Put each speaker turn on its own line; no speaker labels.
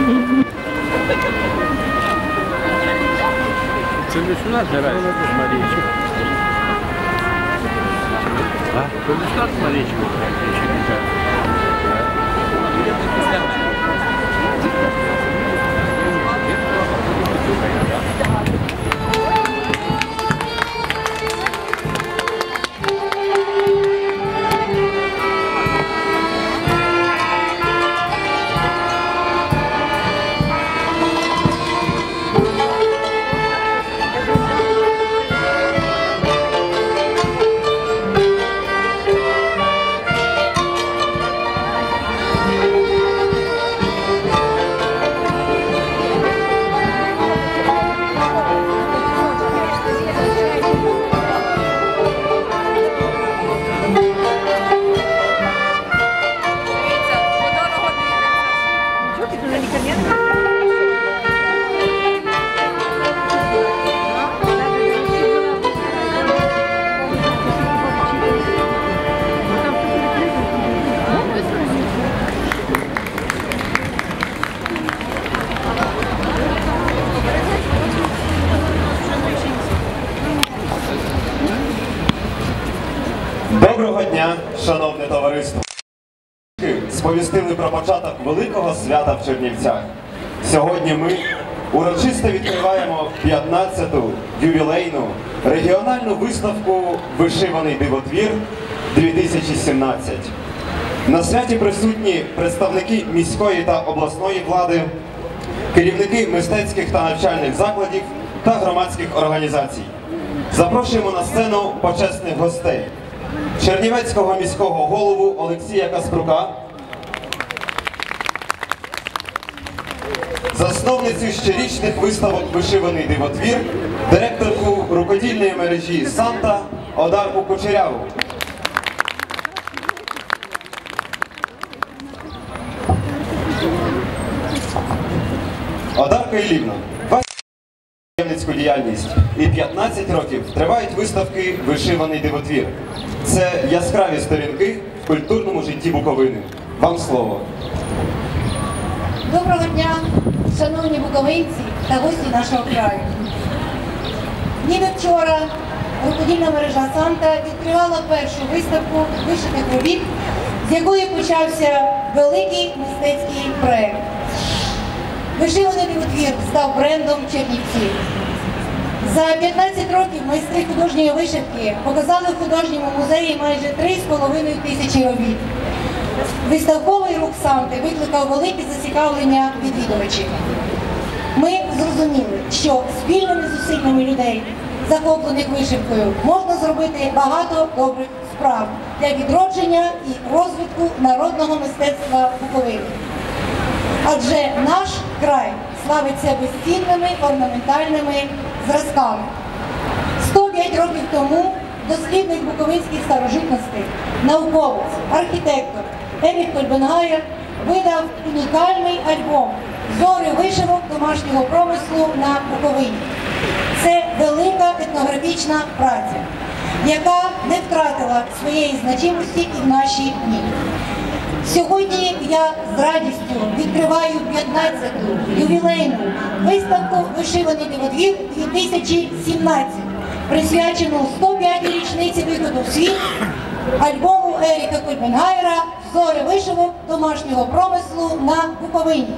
Mm-hmm. Bölüsünler herhalde. Bölüsünler için. Ha? Bölüsünler atmadığı için. Teşekkürler.
Thank you. Дня, шановне товариство. Сповістили про початок великого свята в Чернівцях. Сьогодні ми урочисто відкриваємо 15-ту ювілейну регіональну виставку Вишиваний дивотвір 2017. На святі присутні представники міської та обласної влади, керівники мистецьких та навчальних закладів та громадських організацій. Запрошуємо на сцену почесних гостей. Чернівецького міського голову Олексія Каспрука, засновницю щорічних виставок Вишиваний дивотвір, директорку рукодільної мережі Санта Одарку Кучеряву. Одарка Ілівна, Підприємницьку діяльність і 15 років тривають виставки Вишиваний дивотвір. Це яскраві сторінки в культурному житті Буковини. Вам слово.
Доброго дня, шановні буковинці та гості нашого краю. Ніби вчора рукодільна мережа Санта відкривала першу виставку вишитих робіт, з якої почався великий мистецький проект. Вишиваний двір став брендом Чернівців. За 15 років майстри художньої вишивки показали в художньому музеї майже 3,5 тисячі робіт. Виставковий рух Санти викликав велике зацікавлення відвідувачів. Ми зрозуміли, що спільними зусиллями людей, захоплених вишивкою, можна зробити багато добрих справ для відродження і розвитку народного мистецтва Буковини. Адже наш край славиться безцінними орнаментальними зразками. 105 років тому дослідник буковинських старожитностей, науковець, архітектор Ерік Кольбенгайер видав унікальний альбом Зори вишивок домашнього промислу на Буковині. Це велика етнографічна праця, яка не втратила своєї значимості і в наші дні. Сьогодні я з радістю відкриваю 15-ту ювілейну виставку Вишиваний диводвір 2017, присвячену 105 й річниці виходу в світ альбому Еріка Кульпенгайра Зори вишивок домашнього промислу на Буковині.